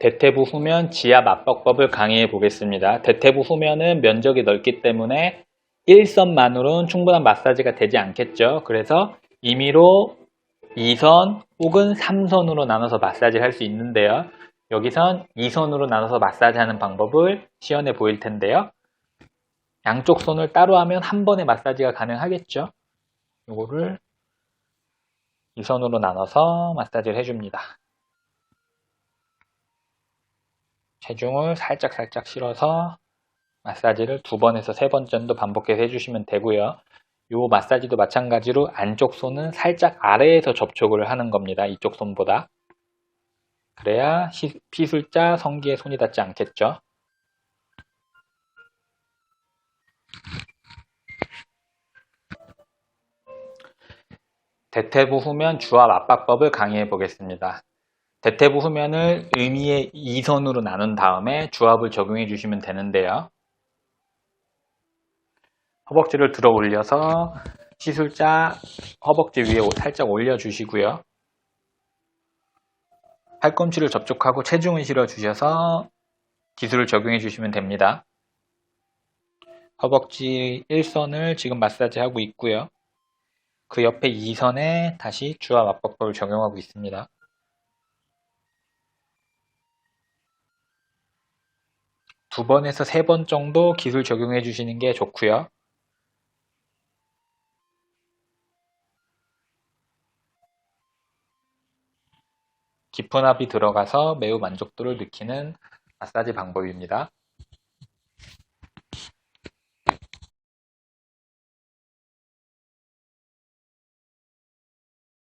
대퇴부 후면 지압 압박법을 강의해 보겠습니다. 대퇴부 후면은 면적이 넓기 때문에 1선만으로는 충분한 마사지가 되지 않겠죠. 그래서 임의로 2선 혹은 3선으로 나눠서 마사지를 할 수 있는데요. 여기선 2선으로 나눠서 마사지하는 방법을 시연해 보일 텐데요. 양쪽 손을 따로 하면 한 번에 마사지가 가능하겠죠. 이거를 2선으로 나눠서 마사지를 해줍니다. 체중을 살짝 살짝 실어서 마사지를 두 번에서 세 번 정도 반복해서 해주시면 되고요. 요 마사지도 마찬가지로 안쪽 손은 살짝 아래에서 접촉을 하는 겁니다. 이쪽 손보다. 그래야 시- 피술자 성기에 손이 닿지 않겠죠. 대퇴부 후면 주압 압박법을 강의해 보겠습니다. 대퇴부 후면을 의미의 2선으로 나눈 다음에 주압을 적용해 주시면 되는데요. 허벅지를 들어 올려서 시술자 허벅지 위에 살짝 올려 주시고요. 팔꿈치를 접촉하고 체중을 실어 주셔서 기술을 적용해 주시면 됩니다. 허벅지 1선을 지금 마사지 하고 있고요. 그 옆에 2선에 다시 주압 압박법을 적용하고 있습니다. 두 번에서 세 번 정도 기술 적용해 주시는 게 좋고요. 깊은 합이 들어가서 매우 만족도를 느끼는 마사지 방법입니다.